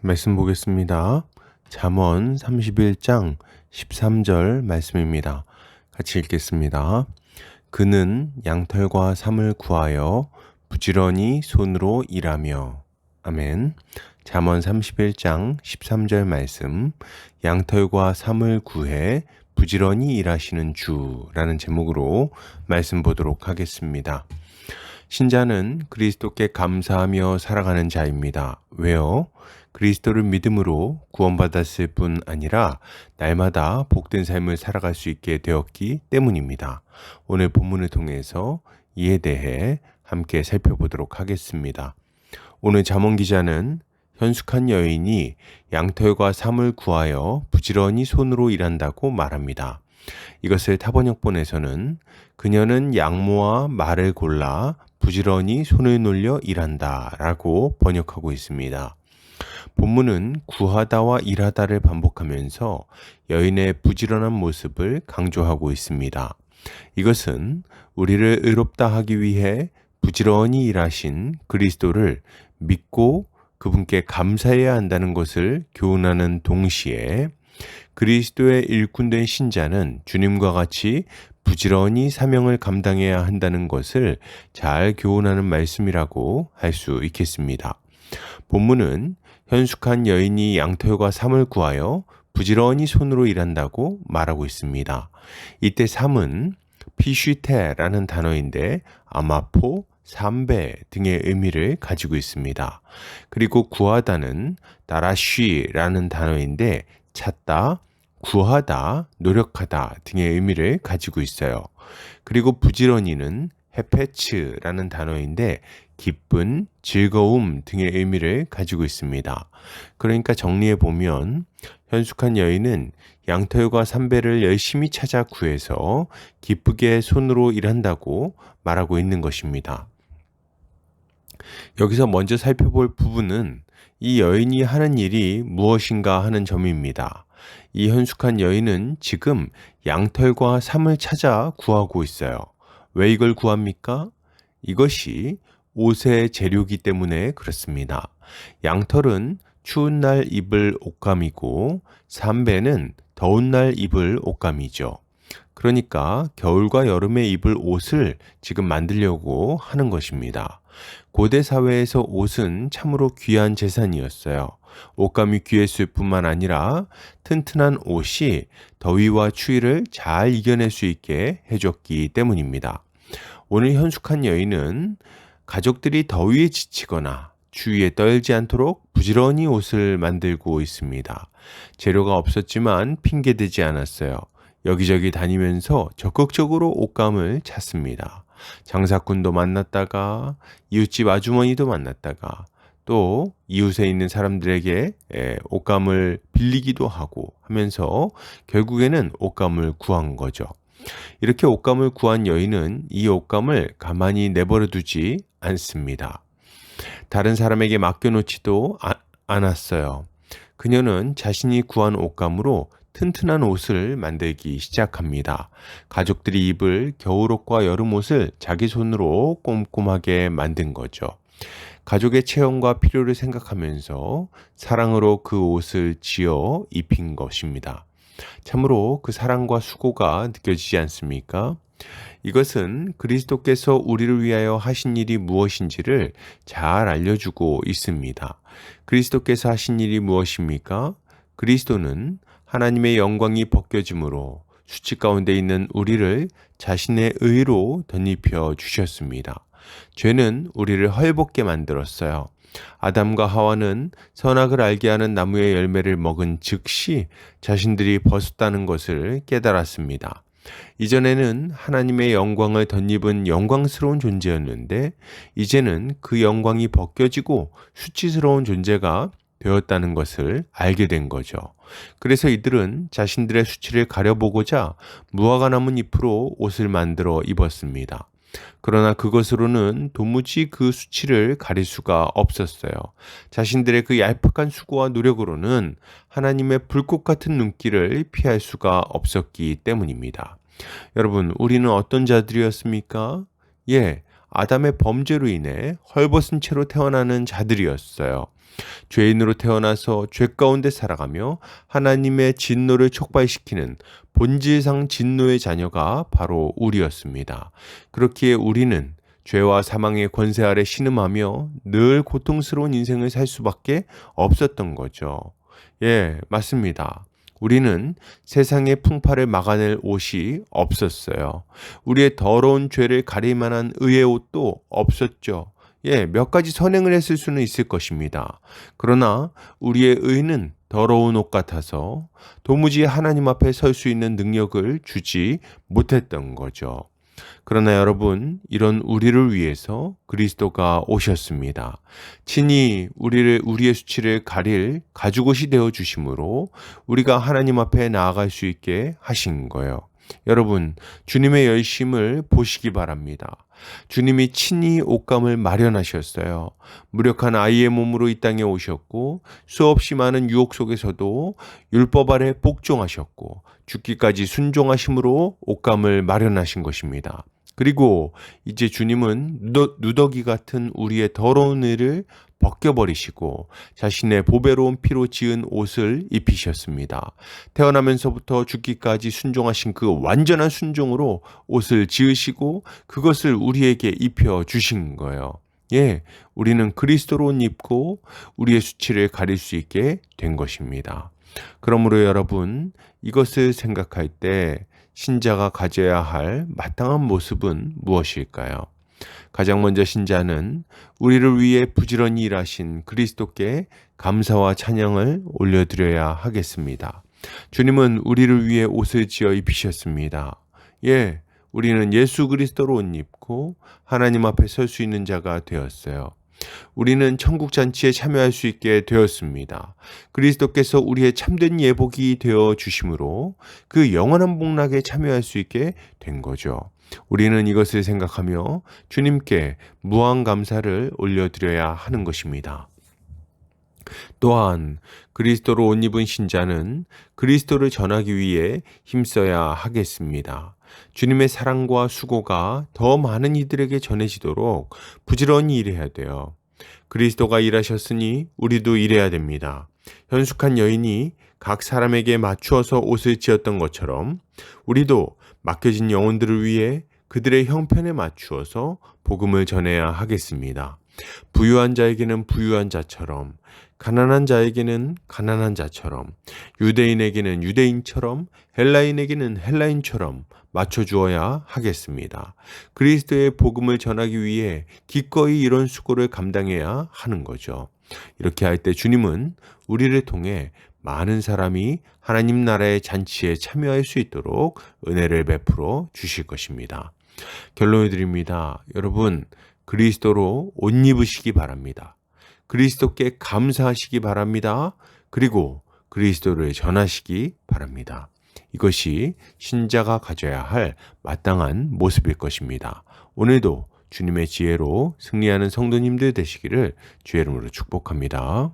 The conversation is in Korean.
말씀 보겠습니다. 잠언 31장 13절 말씀입니다. 같이 읽겠습니다. 그는 양털과 삼을 구하여 부지런히 손으로 일하며 아멘. 잠언 31장 13절 말씀 양털과 삼을 구해 부지런히 일하시는 주라는 제목으로 말씀 보도록 하겠습니다. 신자는 그리스도께 감사하며 살아가는 자입니다. 왜요? 그리스도를 믿음으로 구원받았을 뿐 아니라 날마다 복된 삶을 살아갈 수 있게 되었기 때문입니다. 오늘 본문을 통해서 이에 대해 함께 살펴보도록 하겠습니다. 오늘 잠언 기자는 현숙한 여인이 양털과 삼을 구하여 부지런히 손으로 일한다고 말합니다. 이것을 타번역본에서는 그녀는 양모와 말을 골라 부지런히 손을 놀려 일한다 라고 번역하고 있습니다. 본문은 구하다와 일하다를 반복하면서 여인의 부지런한 모습을 강조하고 있습니다. 이것은 우리를 의롭다 하기 위해 부지런히 일하신 그리스도를 믿고 그분께 감사해야 한다는 것을 교훈하는 동시에 그리스도의 일꾼된 신자는 주님과 같이 부지런히 사명을 감당해야 한다는 것을 잘 교훈하는 말씀이라고 할 수 있겠습니다. 본문은 현숙한 여인이 양털과 삼을 구하여 부지런히 손으로 일한다고 말하고 있습니다. 이때 삼은 피쉬테라는 단어인데 아마포, 삼배 등의 의미를 가지고 있습니다. 그리고 구하다는 나라쉬라는 단어인데 찾다, 구하다, 노력하다 등의 의미를 가지고 있어요. 그리고 부지런히는 헤페츠라는 단어인데 기쁜, 즐거움 등의 의미를 가지고 있습니다. 그러니까 정리해 보면 현숙한 여인은 양털과 삼배를 열심히 찾아 구해서 기쁘게 손으로 일한다고 말하고 있는 것입니다. 여기서 먼저 살펴볼 부분은 이 여인이 하는 일이 무엇인가 하는 점입니다. 이 현숙한 여인은 지금 양털과 삼을 찾아 구하고 있어요. 왜 이걸 구합니까? 이것이 옷의 재료기 때문에 그렇습니다. 양털은 추운 날 입을 옷감이고 삼배는 더운 날 입을 옷감이죠. 그러니까 겨울과 여름에 입을 옷을 지금 만들려고 하는 것입니다. 고대 사회에서 옷은 참으로 귀한 재산이었어요. 옷감이 귀했을 뿐만 아니라 튼튼한 옷이 더위와 추위를 잘 이겨낼 수 있게 해줬기 때문입니다. 오늘 현숙한 여인은 가족들이 더위에 지치거나 추위에 떨지 않도록 부지런히 옷을 만들고 있습니다. 재료가 없었지만 핑계대지 않았어요. 여기저기 다니면서 적극적으로 옷감을 찾습니다. 장사꾼도 만났다가 이웃집 아주머니도 만났다가 또 이웃에 있는 사람들에게 예, 옷감을 빌리기도 하고 하면서 결국에는 옷감을 구한 거죠. 이렇게 옷감을 구한 여인은 이 옷감을 가만히 내버려 두지 않습니다. 다른 사람에게 맡겨놓지도 않았어요. 그녀는 자신이 구한 옷감으로 튼튼한 옷을 만들기 시작합니다. 가족들이 입을 겨울옷과 여름옷을 자기 손으로 꼼꼼하게 만든 거죠. 가족의 체형과 필요를 생각하면서 사랑으로 그 옷을 지어 입힌 것입니다. 참으로 그 사랑과 수고가 느껴지지 않습니까? 이것은 그리스도께서 우리를 위하여 하신 일이 무엇인지를 잘 알려주고 있습니다. 그리스도께서 하신 일이 무엇입니까? 그리스도는 하나님의 영광이 벗겨짐으로 수치 가운데 있는 우리를 자신의 의로 덧입혀 주셨습니다. 죄는 우리를 헐벗게 만들었어요. 아담과 하와는 선악을 알게 하는 나무의 열매를 먹은 즉시 자신들이 벗었다는 것을 깨달았습니다. 이전에는 하나님의 영광을 덧입은 영광스러운 존재였는데 이제는 그 영광이 벗겨지고 수치스러운 존재가 되었다는 것을 알게 된 거죠. 그래서 이들은 자신들의 수치를 가려보고자 무화과 나무 잎으로 옷을 만들어 입었습니다. 그러나 그것으로는 도무지 그 수치를 가릴 수가 없었어요. 자신들의 그 얄팍한 수고와 노력으로는 하나님의 불꽃 같은 눈길을 피할 수가 없었기 때문입니다. 여러분, 우리는 어떤 자들이었습니까? 예, 아담의 범죄로 인해 헐벗은 채로 태어나는 자들이었어요. 죄인으로 태어나서 죄 가운데 살아가며 하나님의 진노를 촉발시키는 본질상 진노의 자녀가 바로 우리였습니다. 그렇기에 우리는 죄와 사망의 권세 아래 신음하며 늘 고통스러운 인생을 살 수밖에 없었던 거죠. 예, 맞습니다. 우리는 세상의 풍파를 막아낼 옷이 없었어요. 우리의 더러운 죄를 가릴 만한 의의 옷도 없었죠. 예, 몇 가지 선행을 했을 수는 있을 것입니다. 그러나 우리의 의는 더러운 옷 같아서 도무지 하나님 앞에 설 수 있는 능력을 주지 못했던 거죠. 그러나 여러분, 이런 우리를 위해서 그리스도가 오셨습니다. 친히 우리를, 우리의 수치를 가릴 가죽옷이 되어 주심으로 우리가 하나님 앞에 나아갈 수 있게 하신 거예요. 여러분, 주님의 열심을 보시기 바랍니다. 주님이 친히 옷감을 마련하셨어요. 무력한 아이의 몸으로 이 땅에 오셨고 수없이 많은 유혹 속에서도 율법 아래 복종하셨고 죽기까지 순종하심으로 옷감을 마련하신 것입니다. 그리고 이제 주님은 누더기 같은 우리의 더러운 일을 벗겨버리시고 자신의 보배로운 피로 지은 옷을 입히셨습니다. 태어나면서부터 죽기까지 순종하신 그 완전한 순종으로 옷을 지으시고 그것을 우리에게 입혀 주신 거예요. 예, 우리는 그리스도로 옷 입고 우리의 수치를 가릴 수 있게 된 것입니다. 그러므로 여러분, 이것을 생각할 때 신자가 가져야 할 마땅한 모습은 무엇일까요? 가장 먼저 신자는 우리를 위해 부지런히 일하신 그리스도께 감사와 찬양을 올려드려야 하겠습니다. 주님은 우리를 위해 옷을 지어 입히셨습니다. 예, 우리는 예수 그리스도로 옷 입고 하나님 앞에 설 수 있는 자가 되었어요. 우리는 천국 잔치에 참여할 수 있게 되었습니다. 그리스도께서 우리의 참된 예복이 되어 주심으로 그 영원한 복락에 참여할 수 있게 된 거죠. 우리는 이것을 생각하며 주님께 무한 감사를 올려드려야 하는 것입니다. 또한 그리스도로 옷 입은 신자는 그리스도를 전하기 위해 힘써야 하겠습니다. 주님의 사랑과 수고가 더 많은 이들에게 전해지도록 부지런히 일해야 돼요. 그리스도가 일하셨으니 우리도 일해야 됩니다. 현숙한 여인이 각 사람에게 맞추어서 옷을 지었던 것처럼 우리도 맡겨진 영혼들을 위해 그들의 형편에 맞추어서 복음을 전해야 하겠습니다. 부유한 자에게는 부유한 자처럼, 가난한 자에게는 가난한 자처럼, 유대인에게는 유대인처럼, 헬라인에게는 헬라인처럼 맞춰주어야 하겠습니다. 그리스도의 복음을 전하기 위해 기꺼이 이런 수고를 감당해야 하는 거죠. 이렇게 할 때 주님은 우리를 통해 많은 사람이 하나님 나라의 잔치에 참여할 수 있도록 은혜를 베풀어 주실 것입니다. 결론을 드립니다. 여러분, 그리스도로 옷 입으시기 바랍니다. 그리스도께 감사하시기 바랍니다. 그리고 그리스도를 전하시기 바랍니다. 이것이 신자가 가져야 할 마땅한 모습일 것입니다. 오늘도 주님의 지혜로 승리하는 성도님들 되시기를 주의 이름으로 축복합니다.